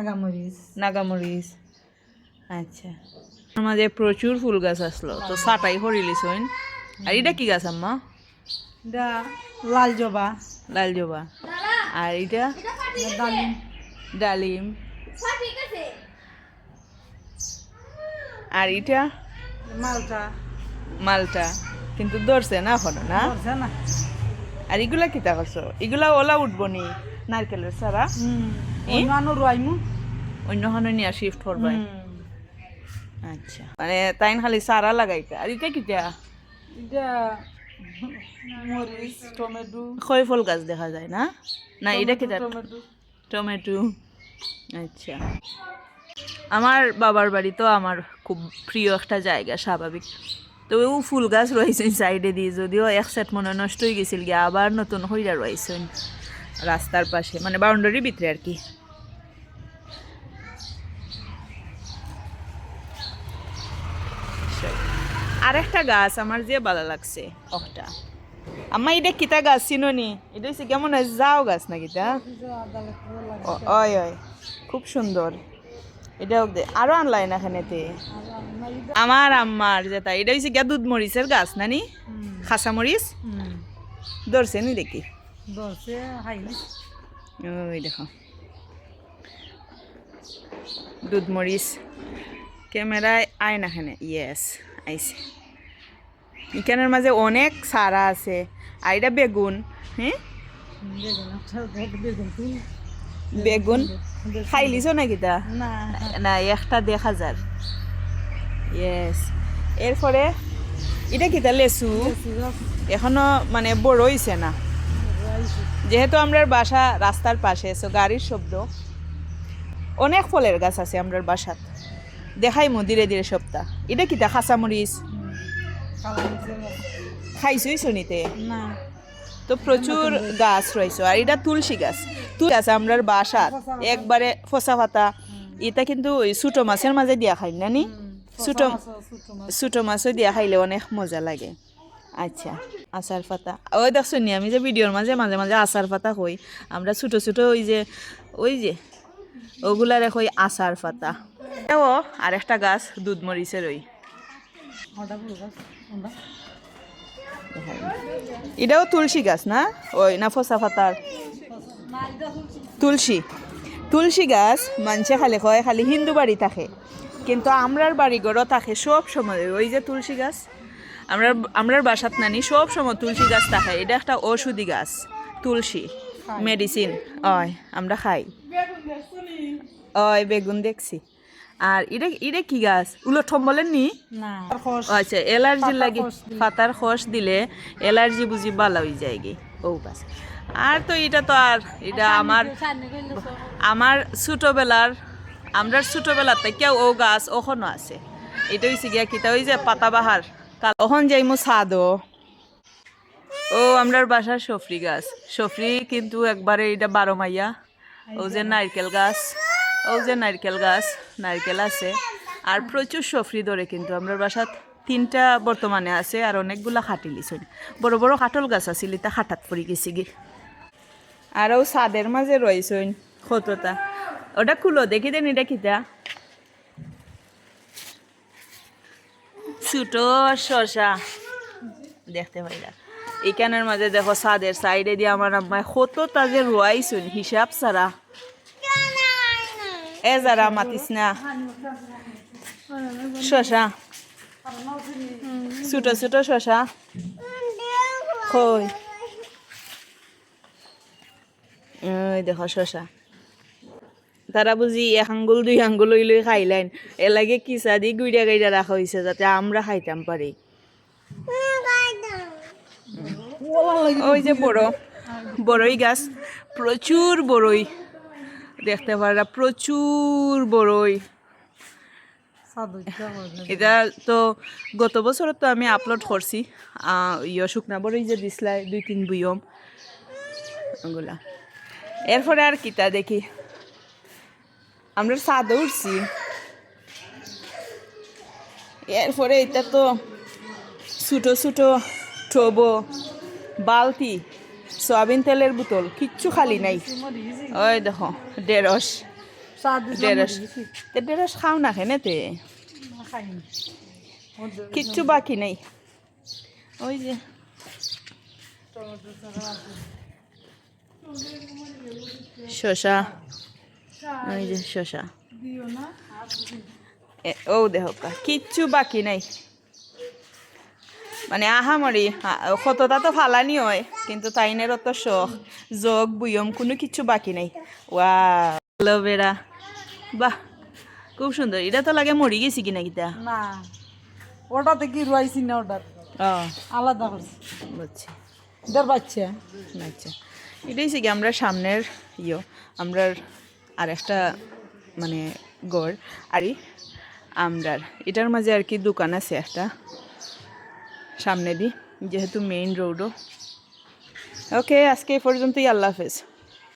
আগামরিচ নাগামরিচ। আচ্ছা। আমার মাঝে প্রচুর ফুল গাছ আসলো তো সাটাই হরিলিস হইন আর এটা কি গাছ আম্মা? এটা লাল জবা। লাল জবা। আর এটা? ডালিম। ডালিম আর এটা? মালটা। মালটা। কিন্তু ধরছে না এখনও না? আর এগুলা কিতা করছ? এগুলা ওলা উঠবো নি নারকেলের সারা নিয়ে শিফট করবাই। আচ্ছা। মানে তাইন খালি সারা লাগাইতে। আর এটা কিতা এটা মরিচ টমেটো। ফল গাছ দেখা যায় না? না এটা কিতা টমেটো। টমেটো। আচ্ছা। আমার বাবার বাড়ি তো আমার খুব প্রিয় একটা জায়গা স্বাভাবিক। তো ও ফুল গাছ রয়েছে সাইডে দিয়ে। যদিও এক সেট মনে নষ্ট হয়ে গেছিল গিয়ে আবার নতুন হইরা রয়েছে রাস্তার পাশে মানে বাউন্ডারির ভিতরে আর কি। আর একটা গাছ আমার যে ভালো লাগছে একটা আমার এটা কিতা গাছ চিনি এটা হচ্ছে কেমন হয় যাও গাছ না কিতা? ওই ওই খুব সুন্দর। এটাও দে আরও আনলাই না এখানেতে আমার আম্মার যেটা এটা হচ্ছে গিয়া দুধ মরিচের গাছ নানি? খাসা মরিচ? ধরছে নি দেখি। ওই দেখো। দুধ মরিচ ক্যামেরায় আয় না এখানে। ইয়েস আইছে। এখানের মাঝে অনেক সারা আছে। আর এটা বেগুন হ্যাঁ? বেগুন তুল খাইলিছ নাকি তা? না। একটা দেখা যার ইয়েস এরপরে এটা কিতা লেসু এখনও মানে বড় হইছে না? যেহেতু আমরা বাসা রাস্তার পাশে সো গাড়ির শব্দ। অনেক ফলের গাছ আছে আমরার বাসাত। দেখাইমু ধীরে ধীরে সপ্তাহ এটা কিতা খাসামরিচ খাইছই শুনিতে? না। তো প্রচুর গাছ রয়েছে আর এটা তুলসী গাছ। তুলসী গাছ আমরার বাসাত। একবারে ফসা পাতা। এটা কিন্তু ওই ছোটো মাছের মাঝে দিয়া খাই না নি? ছোটো ছোটো মাছও দিয়া খাইলে অনেক মজা লাগে। আচ্ছা আচার পাতা ওই দেখছ নি আমি যে ভিডিওর মাঝে মাঝে মাঝে আচার পাতা কই, আমরা ছোটো ছোটো ওই যে ওই যে ওগুলারে কই আচার পাতা ও আর একটা গাছ, দুধ মরিচের ওই। এটাও তুলসী গাছ না? ওই, না ফসা পাতার তুলসী। তুলসী গাছ মানুষে খালি কয়, খালি হিন্দু বাড়ি থাকে, কিন্তু আমরার বাড়ি থাকে সব সময়। ওই যে তুলসী গাছ। আমরা আমরার বাসাত নানি সব সময় তুলসী গাছ থাকে এটা একটা ঔষধি গাছ তুলসী মেডিসিন অয় আমরা খাই। অয় বেগুন দেখছি। আর এটা এটা কি গাছ? উলটম বলেন নি? আচ্ছা এলার্জি লাগে পাতার খোস দিলে এলার্জি বুঝি ভালো হয়ে যায় গে ও গাছ। আর তো এটা তো আর এটা আমার আমার ছোটোবেলার আমরা ছোটোবেলার থেকে ও গাছ ওখনো আছে। এটা হয়েছে গিয়া কিতা ওই যে পাতাবাহার। কাল ওখন যাইমু ছাদও? ও, আমরার বাসার সফরি গাছ। সফরি কিন্তু একবারে এটা বারো মাইয়া। ও যে নারকেল গাছ। ও যে নারকেল গাছ। নারকেল আছে। আর প্রচুর সফরি ধরে কিন্তু আমরার বাসাত। তিনটা বর্তমানে আছে আর অনেকগুলা খাটিলিছে বড় বড় কাটল গাছ আছিল এটা খাটাত পড়ি গেছি গে। আর ও সাদের মাঝে রয়েছে কতটা ওটা খুলো, দেখি দেন এটা কিতা। ছোটো শশা। দেখতে পাইলা এখানের মাঝে দেখো সাদের সাইডে দিয়ে আমার আম্মায় কতটা যে রোয়াইছুন, হিসাব ছাড়া। এ যারা মাতিস না। শশা। ছোট ছোট শশা। কই? দেখো শশা। তারা বুঝি এক আঙ্গুল দুই আঙ্গুল লই লই খাইলেন। এ লাগে কিসা দি গুইডা গাইডা রাখা হয়েছে যাতে আমরা খাইতাম পারি। ওই যে বড়, বড়ই গাছ, প্রচুর বড়ই। দেখতে পারা, প্রচুর বড়ই। এটা তো গত বছর তো আমি আপলোড করছি। ইয়ে শুকনা বড়ই যে দিসলাই, দুই তিন বুয়ম এরপরে আর কিতা দেখি। আমরা সাদে উঠছি। এরপরে এটা তো ছোটো ছোটো টোবো বালতি সয়াবিন তেলের বোতল কিচ্ছু খালি নাই। ওই দেখো দিছি। তে ঢেঁড়স খাও না খেনে তে? কিচ্ছু বাকি নেই। ওই যে। শশা ওই যে শশা ও দেহ কিচ্ছু বাকি নাই। মানে আহামরি কতটা তো ফালানি হয় কিন্তু তাইনের অত শখ জগ বুয়ম কোনো কিছু বাকি নাই। ওয়া অ্যালোভেরা বাহ খুব সুন্দর। এটা তো লাগে মরি গেছি কিনা কিতা? না ওটাতে কি রয়েছি না ওটার ও। আলাদা করছি বুঝছি। এটার বাচ্চা। আচ্ছা এটাই সে আমরা সামনের ইয়ে আমরার আর একটা মানে গড়। আরই আমরার। এটার মাঝে আর কি দোকান আছে একটা। সামনে দি, যেহেতু মেইন রোডও ওকে আজকে এই পর্যন্তই, আল্লাহ হাফেজ।